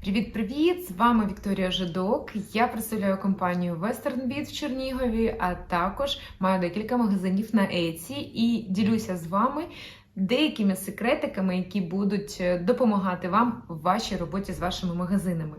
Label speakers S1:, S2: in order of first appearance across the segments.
S1: Привіт-привіт! З вами Вікторія Жидок. Я представляю компанію Western Beat в Чернігові, а також маю декілька магазинів на Еці і ділюся з вами деякими секретиками, які будуть е, допомагати вам в вашій роботі з вашими магазинами.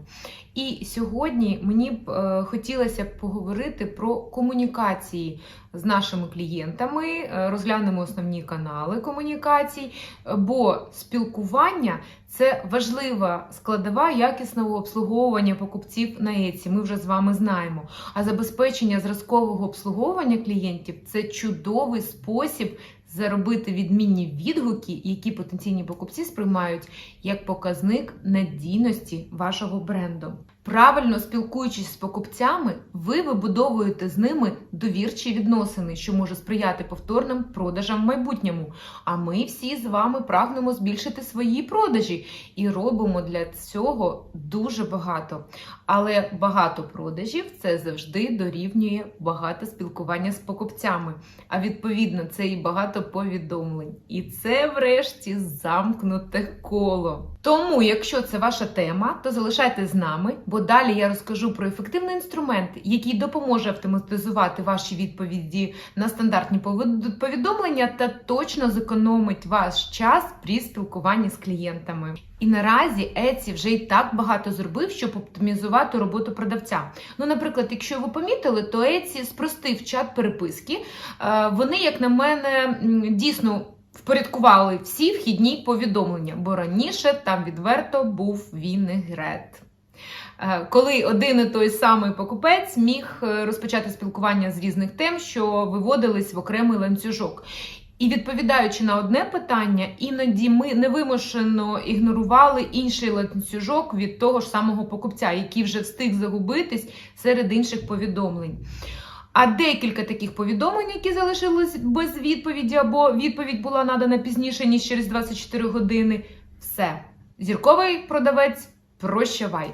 S1: І сьогодні мені б е, хотілося б поговорити про комунікації з нашими клієнтами, е, розглянемо основні канали комунікацій, бо спілкування це важлива складова якісного обслуговування покупців на Etsy, Ми вже з вами знаємо. А забезпечення зразкового обслуговування клієнтів це чудовий спосіб заробити відмінні відгуки, які потенційні покупці сприймають як показник надійності вашого бренду. Правильно спілкуючись з покупцями, ви вибудовуєте з ними довірчі відносини, що може сприяти повторним продажам в майбутньому. А ми всі з вами прагнемо збільшити свої продажі і робимо для цього дуже багато. Але багато продажів це завжди дорівнює багато спілкування з покупцями. А відповідно, це і багато повідомлень. І це, врешті, замкнуте коло. Тому, якщо це ваша тема, то залишайтесь з нами, бо далі я розкажу про ефективний інструмент, який допоможе автоматизувати ваші відповіді на стандартні повід- повідомлення та точно зекономить ваш час при спілкуванні з клієнтами. І наразі Etsy вже і так багато зробив, щоб оптимізувати роботу продавця. Ну, наприклад, якщо ви помітили, то Etsy спростив чат переписки. Е, Вони, як на мене, дійсно впорядкували всі вхідні повідомлення, бо раніше там відверто був вінегрет. Е, Коли один і той самий покупець міг е, розпочати спілкування з різних тем, що виводились в окремий ланцюжок. І відповідаючи на одне питання, іноді ми невимушено ігнорували інший ланцюжок від того ж самого покупця, який вже встиг загубитись серед інших повідомлень. А декілька таких повідомлень, які залишились без відповіді, або відповідь була надана пізніше, ніж через 24 години. Все. Зірковий продавець, прощавай.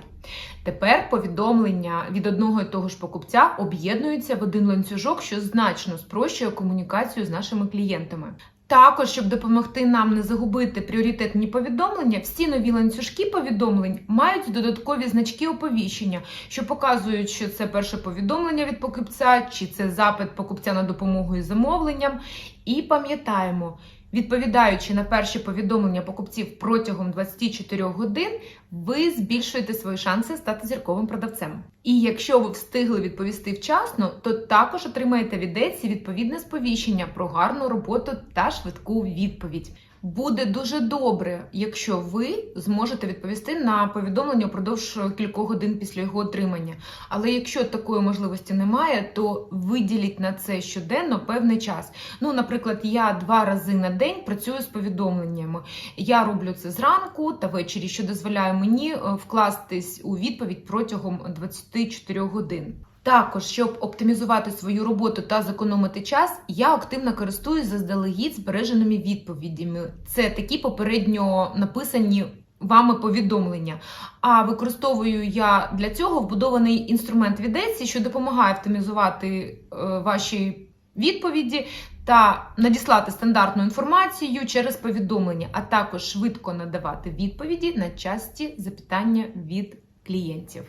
S1: Тепер повідомлення від одного і того ж покупця об'єднуються в один ланцюжок, що значно спрощує комунікацію з нашими клієнтами. Також, щоб допомогти нам не загубити пріоритетні повідомлення, всі нові ланцюжки повідомлень мають додаткові значки оповіщення, що показують, що це перше повідомлення від покупця, чи це запит покупця на допомогу із замовленням. І пам'ятаємо, відповідаючи на перші повідомлення покупців протягом 24 годин, ви збільшуєте свої шанси стати зірковим продавцем. І якщо ви встигли відповісти вчасно, то також отримаєте від Etsy відповідне сповіщення про гарну роботу та швидку відповідь. Буде дуже добре, якщо ви зможете відповісти на повідомлення впродовж кількох годин після його отримання. Але якщо такої можливості немає, то виділіть на це щоденно певний час. Ну, наприклад, я два рази на день працюю з повідомленнями. Я роблю це зранку та ввечері, що дозволяє мені е, вкластись у відповідь протягом 24 годин. Також, щоб оптимізувати свою роботу та зекономити час, я активно користуюсь заздалегідь збереженими відповідями. Це такі попередньо написані вами повідомлення. А використовую я для цього вбудований інструмент від Etsy, що допомагає оптимізувати е, ваші відповіді та надіслати стандартну інформацію через повідомлення, а також швидко надавати відповіді на часті запитання від клієнтів.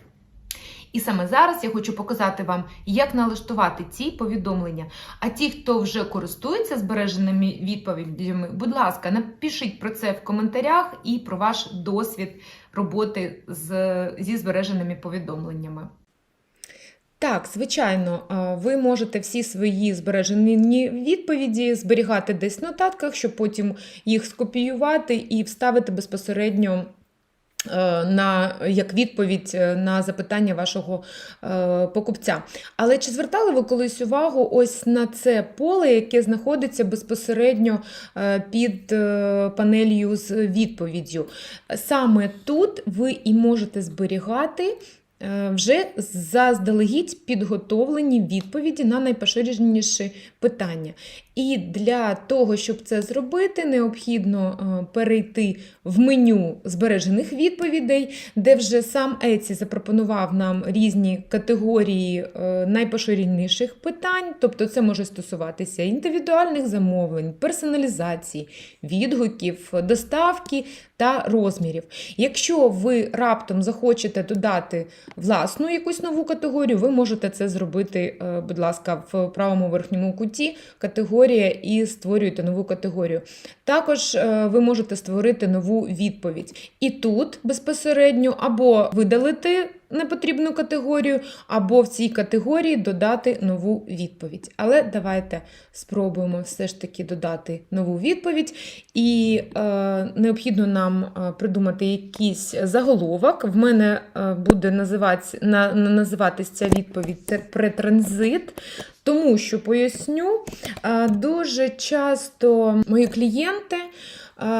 S1: І саме зараз я хочу показати вам, як налаштувати ці повідомлення. А ті, хто вже користується збереженими відповідями, будь ласка, напишіть про це в коментарях і про ваш досвід роботи з, зі збереженими повідомленнями. Так, звичайно, ви можете всі свої збережені відповіді зберігати десь в нотатках, щоб потім їх скопіювати і вставити безпосередньо на, як відповідь е, на запитання вашого е, покупця. Але чи звертали ви колись увагу ось на це поле, яке знаходиться безпосередньо е, під е, панелью з відповіддю? Саме тут ви і можете зберігати е, вже заздалегідь підготовлені відповіді на найпоширеніші питання. І для того, щоб це зробити, необхідно е, перейти в меню збережених відповідей, де вже сам Еці запропонував нам різні категорії е, найпоширеніших питань, тобто це може стосуватися індивідуальних замовлень, персоналізації, відгуків, доставки та розмірів. Якщо ви раптом захочете додати власну якусь нову категорію, ви можете це зробити, е, будь ласка, в правому верхньому куті категорія і створюєте нову категорію. Також е, ви можете створити нову відповідь. І тут безпосередньо або видалити непотрібну категорію, або в цій категорії додати нову відповідь. Але давайте спробуємо все ж таки додати нову відповідь. І е, необхідно нам е, придумати якийсь заголовок. В мене е, буде називатися, на, на- ця відповідь претранзит. Тому що поясню, е, дуже часто мої клієнти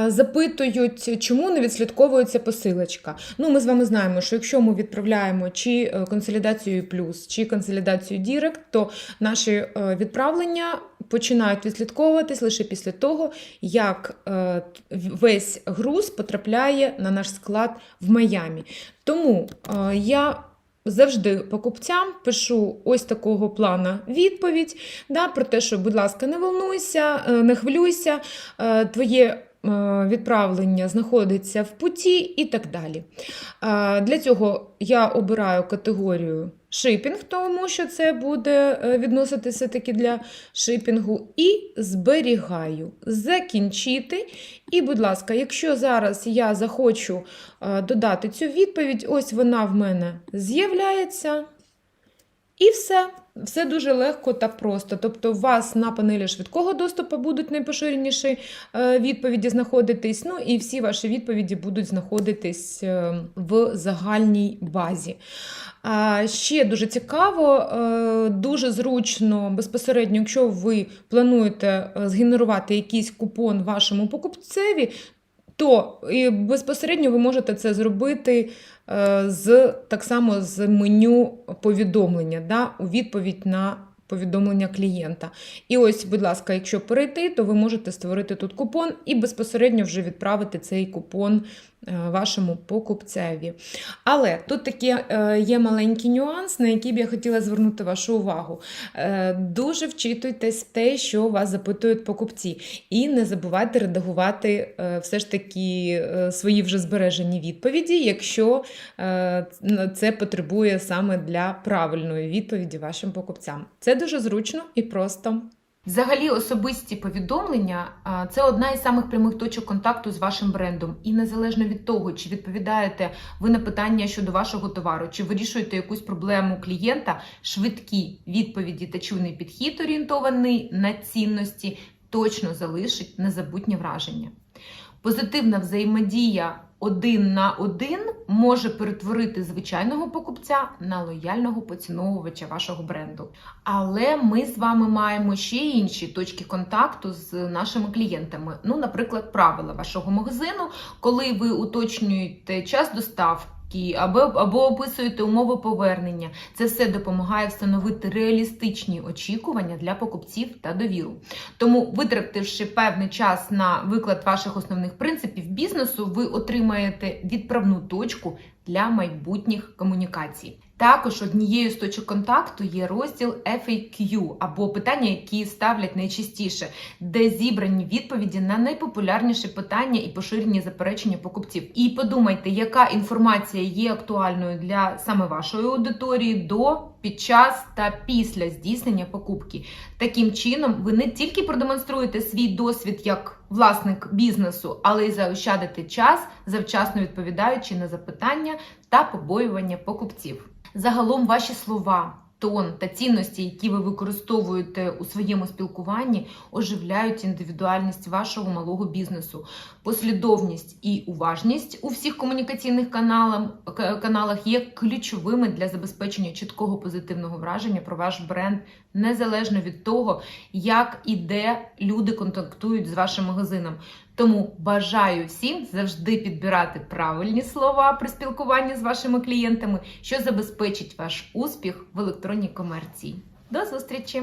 S1: запитують, чому не відслідковується посилочка. Ну, ми з вами знаємо, що якщо ми відправляємо чи е, консолідацію плюс, чи консолідацію Дірект, то наші е, відправлення починають відслідковуватись лише після того, як е, весь груз потрапляє на наш склад в Майамі. Тому е, я завжди покупцям пишу ось такого плана відповідь да, про те, що, будь ласка, не волнуйся, е, не хвилюйся, е, твоє е, відправлення знаходиться в путі і так далі. Е, Для цього я обираю категорію шипінг, тому що це буде е, відноситися таки для шипінгу, і зберігаю. Закінчити. І, будь ласка, якщо зараз я захочу е, додати цю відповідь, ось вона в мене з'являється. І все. Все дуже легко та просто. Тобто, у вас на панелі швидкого доступу будуть найпоширеніші е, відповіді знаходитись. Ну і всі ваші відповіді будуть знаходитись е, в загальній базі. Ще дуже цікаво, е, дуже зручно, безпосередньо, якщо ви плануєте згенерувати якийсь купон вашому покупцеві, то і безпосередньо ви можете це зробити е, з так само з меню повідомлення да, у відповідь на повідомлення клієнта. І ось, будь ласка, якщо перейти, то ви можете створити тут купон і безпосередньо вже відправити цей купон вашому покупцеві. Але тут такий е, є маленький нюанс, на який б я хотіла звернути вашу увагу. Е, Дуже вчитуйтесь в те, що вас запитують покупці, і не забувайте редагувати е, все ж таки е, свої вже збережені відповіді, якщо е, це потребує саме для правильної відповіді вашим покупцям. Це дуже зручно і просто. Взагалі, особисті повідомлення це одна із самих прямих точок контакту з вашим брендом. І незалежно від того, чи відповідаєте ви на питання щодо вашого товару, чи вирішуєте якусь проблему клієнта, швидкі відповіді та чуйний підхід, орієнтований на цінності, точно залишить незабутнє враження. Позитивна взаємодія один на один може перетворити звичайного покупця на лояльного поціновувача вашого бренду. Але ми з вами маємо ще інші точки контакту з нашими клієнтами. Ну, наприклад, правила вашого магазину, коли ви уточнюєте час доставки. Або, або описуєте умови повернення. Це все допомагає встановити реалістичні очікування для покупців та довіру. Тому, витративши певний час на виклад ваших основних принципів бізнесу, ви отримаєте відправну точку для майбутніх комунікацій. Також однією з точок контакту є розділ FAQ або питання, які ставлять найчастіше, де зібрані відповіді на найпопулярніші питання і поширені заперечення покупців. І подумайте, яка інформація є актуальною для саме вашої аудиторії до, під час та після здійснення покупки. Таким чином, ви не тільки продемонструєте свій досвід як власник бізнесу, але й заощадите час, завчасно відповідаючи на запитання та побоювання покупців. Загалом ваші слова, тон та цінності, які ви використовуєте у своєму спілкуванні, оживляють індивідуальність вашого малого бізнесу. Послідовність і уважність у всіх комунікаційних каналах, є ключовими для забезпечення чіткого позитивного враження про ваш бренд, незалежно від того, як і де люди контактують з вашим магазином. Тому бажаю всім завжди підбирати правильні слова при спілкуванні з вашими клієнтами, що забезпечить ваш успіх в електронній комерції. До зустрічі!